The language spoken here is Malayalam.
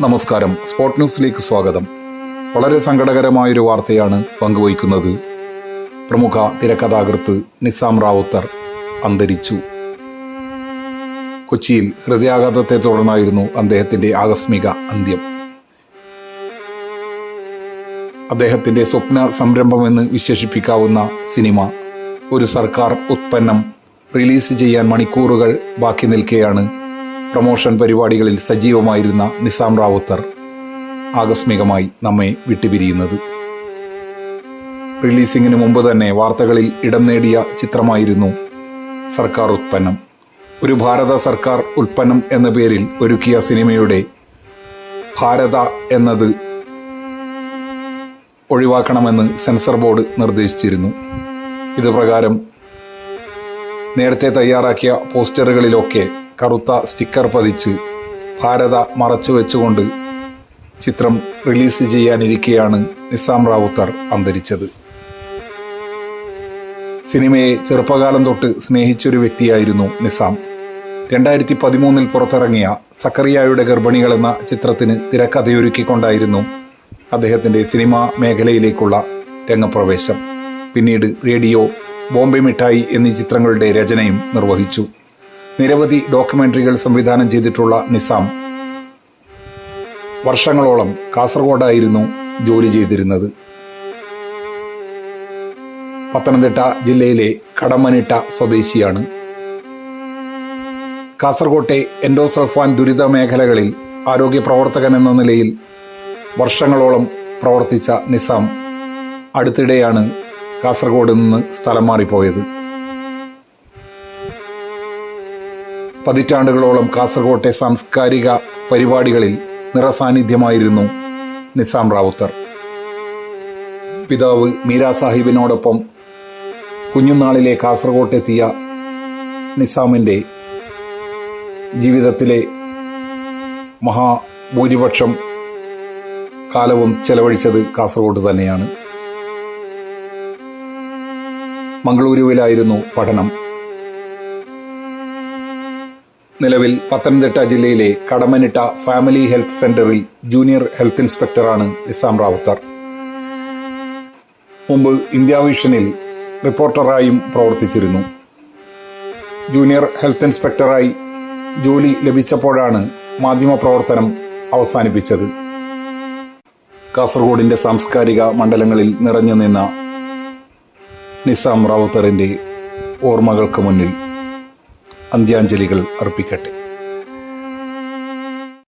നമസ്കാരം. സ്പോർട്ട് ന്യൂസിലേക്ക് സ്വാഗതം. വളരെ സങ്കടകരമായൊരു വാർത്തയാണ് പങ്കുവയ്ക്കുന്നത്. പ്രമുഖ തിരക്കഥാകൃത്ത് നിസാം റാവുത്തർ അന്തരിച്ചു. കൊച്ചിയിൽ ഹൃദയാഘാതത്തെ തുടർന്നായിരുന്നു അദ്ദേഹത്തിന്റെ ആകസ്മിക അന്ത്യം. അദ്ദേഹത്തിന്റെ സ്വപ്ന സംരംഭമെന്ന് വിശേഷിപ്പിക്കാവുന്ന സിനിമ ഒരു സർക്കാർ ഉത്പന്നം റിലീസ് ചെയ്യാൻ മണിക്കൂറുകൾ ബാക്കി നിൽക്കെയാണ് പ്രമോഷൻ പരിപാടികളിൽ സജീവമായിരുന്ന നിസാം റാവുത്തർ ആകസ്മികമായി നമ്മെ വിട്ടുപിരിയുന്നത്. റിലീസിങ്ങിന് മുമ്പ് തന്നെ വാർത്തകളിൽ ഇടം നേടിയ ചിത്രമായിരുന്നു സർക്കാർ ഉത്പന്നം. ഒരു ഭാരത സർക്കാർ ഉൽപ്പന്നം എന്ന പേരിൽ ഒരുക്കിയ സിനിമയുടെ ഭാരത എന്നത് ഒഴിവാക്കണമെന്ന് സെൻസർ ബോർഡ് നിർദ്ദേശിച്ചിരുന്നു. ഇതുപ്രകാരം നേരത്തെ തയ്യാറാക്കിയ പോസ്റ്ററുകളിലൊക്കെ കറുത്ത സ്റ്റിക്കർ പതിച്ച് ഭാരത മറച്ചു വെച്ചുകൊണ്ട് ചിത്രം റിലീസ് ചെയ്യാനിരിക്കെയാണ് നിസാം റാവുത്തർ അന്തരിച്ചത്. സിനിമയെ ചെറുപ്പകാലം തൊട്ട് സ്നേഹിച്ചൊരു വ്യക്തിയായിരുന്നു നിസാം. രണ്ടായിരത്തി പതിമൂന്നിൽ പുറത്തിറങ്ങിയ സക്കറിയായുടെ ഗർഭിണികൾ എന്ന ചിത്രത്തിന് തിരക്കഥയൊരുക്കിക്കൊണ്ടായിരുന്നു അദ്ദേഹത്തിന്റെ സിനിമാ മേഖലയിലേക്കുള്ള രംഗപ്രവേശം. പിന്നീട് റേഡിയോ ബോംബെ മിഠായി എന്നീ ചിത്രങ്ങളുടെ രചനയും നിർവഹിച്ചു. നിരവധി ഡോക്യുമെന്ററികൾ സംവിധാനം ചെയ്തിട്ടുള്ള നിസാം. വർഷങ്ങളോളം കാസർഗോഡായിരുന്നു ജോലി ചെയ്തിരുന്നത്. പത്തനംതിട്ട ജില്ലയിലെ കടമ്മനിട്ട സ്വദേശിയാണ്. കാസർഗോട്ടെ എൻഡോസൾഫാൻ ദുരിത മേഖലകളിൽ ആരോഗ്യ പ്രവർത്തകൻ എന്ന നിലയിൽ വർഷങ്ങളോളം പ്രവർത്തിച്ച നിസാം അടുത്തിടെയാണ് കാസർഗോഡ് നിന്ന് സ്ഥലം മാറിപ്പോയത്. പതിറ്റാണ്ടുകളോളം കാസർകോട്ടെ സാംസ്കാരിക പരിപാടികളിൽ നിറസാന്നിധ്യമായിരുന്നു നിസാം റാവുത്തർ. പിതാവ് മീരാ സാഹിബിനോടൊപ്പം കുഞ്ഞുനാളിലെ കാസർകോട്ടെത്തിയ നിസാമിന്റെ ജീവിതത്തിലെ മഹാഭൂരിപക്ഷം കാലവും ചെലവഴിച്ചത് കാസർഗോഡ് തന്നെയാണ്. മംഗളൂരുവിലായിരുന്നു പഠനം. നിലവിൽ പത്തനംതിട്ട ജില്ലയിലെ കടമനിട്ട ഫാമിലി ഹെൽത്ത് സെന്ററിൽ ജൂനിയർ ഹെൽത്ത് ഇൻസ്പെക്ടറാണ് നിസാം റാവുത്തർ. മുമ്പ് ഇന്ത്യ വിഷനിൽ റിപ്പോർട്ടറായും പ്രവർത്തിച്ചിരുന്നു. ജൂനിയർ ഹെൽത്ത് ഇൻസ്പെക്ടറായി ജോലി ലഭിച്ചപ്പോഴാണ് മാധ്യമപ്രവർത്തനം അവസാനിപ്പിച്ചത്. കാസർഗോഡിന്റെ സാംസ്കാരിക മണ്ഡലങ്ങളിൽ നിറഞ്ഞു നിന്ന നിസാം റാവുത്തറിന്റെ ഓർമ്മകൾക്ക് മുന്നിൽ. അന്ത്യാഞ്ജലികൾ അർപ്പിക്കട്ടെ.